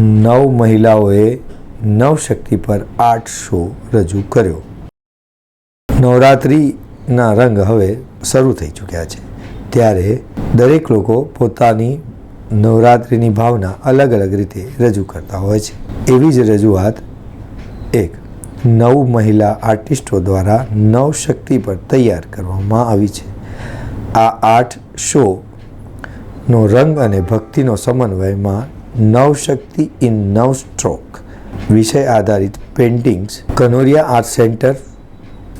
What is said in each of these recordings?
નવ મહિલાઓએ નવશક્તિ પર આર્ટ શો રજૂ કર્યો. નવરાત્રિના રંગ હવે શરૂ થઈ ચૂક્યા છે. ત્યારે દરેક લોકો પોતાની નવરાત્રિની ભાવના અલગ અલગ રીતે રજૂ કરતા હોય છે. એવી જ રજૂઆત એક નવ મહિલા આર્ટિસ્ટો દ્વારા નવશક્તિ પર તૈયાર કરવામાં આવી છે. આ આર્ટ શો નો રંગ અને ભક્તિનો સમન્વયમાં નવશક્તિ ઇન નવ સ્ટ્રોક વિષય આધારિત પેઇન્ટિંગ્સ કનોરિયા આર્ટ સેન્ટર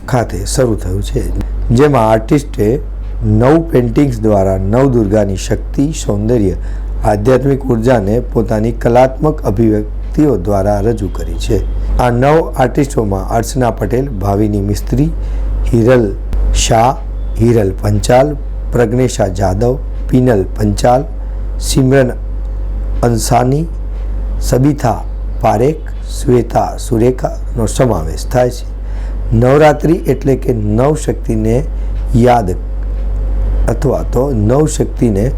ખાતે શરૂ થયું છે. જેમાં આર્ટિસ્ટે નવ પેઇન્ટિંગ્સ દ્વારા નવદુર્ગાની શક્તિ, સૌંદર્ય, આધ્યાત્મિક ઉર્જાને પોતાની કલાત્મક અભિવ્યક્તિઓ દ્વારા રજૂ કરી છે. આ નવ આર્ટિસ્ટોમાં અર્ચના પટેલ, ભાવિની મિસ્ત્રી, હિરલ શાહ, હિરલ પંચાલ, પ્રજ્ઞેશા જાદવ, પિનલ પંચાલ, સિમરન અંસાની સબિથા પારેખ, શ્વેતા સુરેખાનો સમાવેશ થાય છે. નવરાત્રિ એટલે કે નવશક્તિને યાદ અથવા તો નવશક્તિને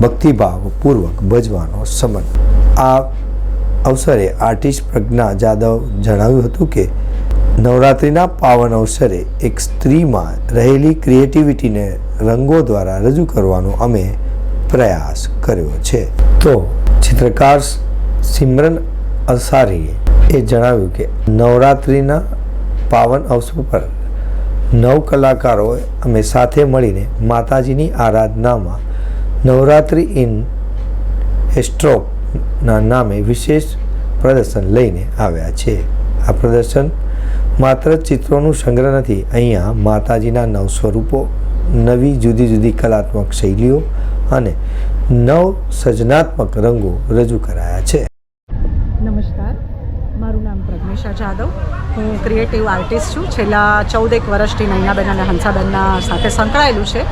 ભક્તિભાવપૂર્વક ભજવાનો સમય. આ અવસરે આર્ટિસ્ટ પ્રજ્ઞા જાદવ જણાવ્યું હતું કે, નવરાત્રિના પાવન અવસરે એક સ્ત્રીમાં રહેલી ક્રિએટિવિટીને રંગો દ્વારા રજૂ કરવાનો અમે પ્રયાસ કર્યો છે. તો ચિત્રકાર સિમરન અસારીએ એ જણાવ્યું કે નવરાત્રિના પાવન અવસર પર નવ કલાકારોએ અમે સાથે મળીને માતાજીની આરાધનામાં નવરાત્રિ ઇન એસ્ટ્રોકના નામે વિશેષ પ્રદર્શન લઈને આવ્યા છે. આ પ્રદર્શન માત્ર ચિત્રોનું સંગ્રહ નથી, અહીંયા માતાજીના નવ સ્વરૂપો, નવી જુદી જુદી કલાત્મક શૈલીઓ અને નવ સર્જનાત્મક રંગો રજૂ કરાયા છે. નમસ્કાર. મારું નામ પ્રજ્ઞેશા જાદવ. હું ક્રિએટિવ આર્ટિસ્ટ છું. છેલ્લા ચૌદેક વર્ષથી નૈનાબેન અને હંસાબેનના સાથે સંકળાયેલું છે.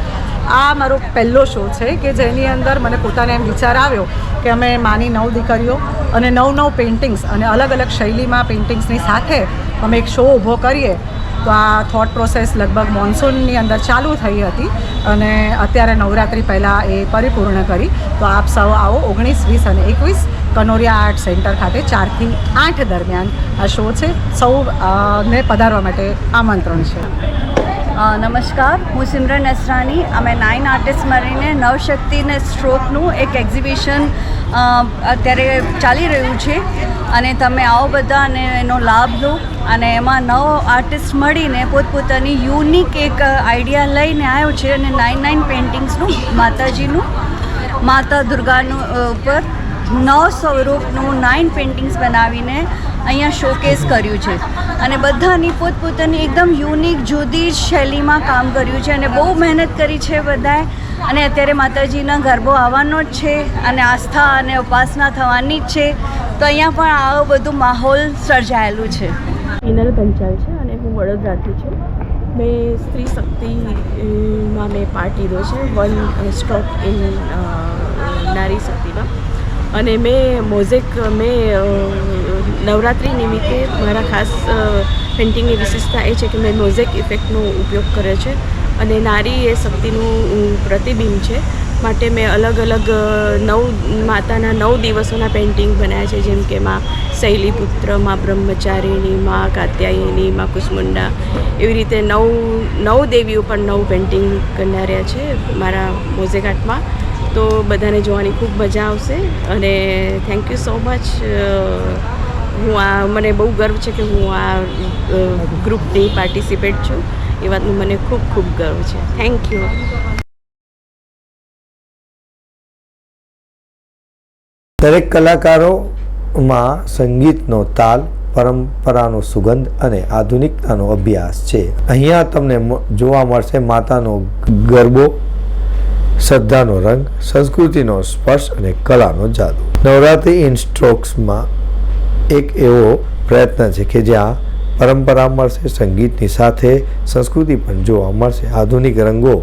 આ મારો પહેલો શો છે કે જેની અંદર મને પોતાને એમ વિચાર આવ્યો કે અમે માની નવ દીકરીઓ અને નવ નવ પેઇન્ટિંગ્સ અને અલગ અલગ શૈલીમાં પેઇન્ટિંગ્સની સાથે અમે એક શો ઊભો કરીએ. તો આ થોટ પ્રોસેસ લગભગ મોન્સૂનની અંદર ચાલુ થઈ હતી અને અત્યારે નવરાત્રિ પહેલાં એ પરિપૂર્ણ કરી. તો આપ સૌ આવો ઓગણીસ, વીસ અને એકવીસ કનોરિયા આર્ટ સેન્ટર ખાતે ચારથી આઠ દરમિયાન આ શો છે. સૌ ને પધારવા માટે આમંત્રણ છે. નમસ્કાર, હું સિમરન અસરાની. અમે નાઇન આર્ટિસ્ટ મળીને નવશક્તિને સ્ટ્રોકનું એક એક્ઝિબિશન અત્યારે ચાલી રહ્યું છે. અને તમે આવો બધા અને એનો લાભ લો. અને એમાં નવ આર્ટિસ્ટ મળીને પોતપોતાની યુનિક એક આઈડિયા લઈને આવ્યો છે અને નાઇન નાઇન પેઇન્ટિંગ્સનું, માતાજીનું, માતા દુર્ગાનું ઉપર નવ સ્વરૂપનું નાઇન પેઇન્ટિંગ્સ બનાવીને અહીંયા શોકેસ કર્યું છે. અને બધાની પોતપોતાની એકદમ યુનિક જુદી જ શૈલીમાં કામ કર્યું છે અને બહુ મહેનત કરી છે બધાએ. અને અત્યારે માતાજીના ગરબો આવવાનો જ છે અને આસ્થા અને ઉપાસના થવાની જ છે. તો અહીંયા પણ આવો બધું માહોલ સર્જાયેલું છે. હિનલ પંચાલ છે અને હું વડોદરાથી છું. મેં સ્ત્રી શક્તિમાં મેં પાર્ટ લીધો છે વન સ્ટ્રોક ઇન નારી શક્તિમાં. અને મેં મોઝેક મેં નવરાત્રિ નિમિત્તે મારા ખાસ પેઇન્ટિંગની વિશેષતા એ છે કે મેં મોઝેક ઇફેક્ટનો ઉપયોગ કર્યો છે અને નારી એ શક્તિનું પ્રતિબિંબ છે. માટે મેં અલગ અલગ નવ માતાના નવ દિવસોના પેઇન્ટિંગ બનાવ્યા છે. જેમ કે માં શૈલીપુત્ર, માં બ્રહ્મચારિણી, માં કાત્યાયની, માં કુસમુંડા એવી રીતે નવ નવ દેવીઓ પણ નવ પેઇન્ટિંગ કરનાર્યા છે મારા મોઝેક આર્ટમાં તો બધાને જોવાની ખૂબ મજા આવશે અને થેન્ક યુ સો મચ હું આ, મને બહુ ગર્વ છે કે હું આ ગ્રુપની પાર્ટિસિપેટ છું. એ વાતનું મને ખૂબ ખૂબ ગર્વ છે. થેન્ક યુ દરેક કલાકારોમાં સંગીતનો તાલ, પરંપરાનો સુગંધ અને આધુનિકતાનો અભ્યાસ છે. અહીંયા તમને જોવા મળશે માતાનો ગરબો, શ્રદ્ધાનો રંગ, સંસ્કૃતિનો સ્પર્શ અને કલાનો જાદુ. નવરાત્રિ ઇન સ્ટ્રોક્સમાં એક એવો પ્રયત્ન છે કે જ્યાં પરંપરા મળશે, સંગીતની સાથે સંસ્કૃતિ પણ જોવા મળશે, આધુનિક રંગો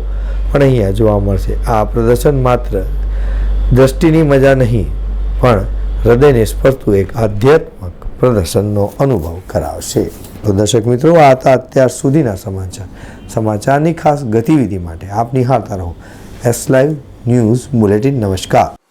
પણ અહીંયા જોવા મળશે. આ પ્રદર્શન માત્ર દ્રષ્ટિની મજા નહીં, પણ હૃદયને સ્પર્શતું એક આધ્યાત્મક પ્રદર્શનનો અનુભવ કરાવશે. તો દર્શક મિત્રો, આ હતા અત્યાર સુધીના સમાચાર. સમાચારની ખાસ ગતિવિધિ માટે આપ નિહાળતા રહો. એસ લાઈવ ન્યૂઝ બુલેટિન નમસ્કાર.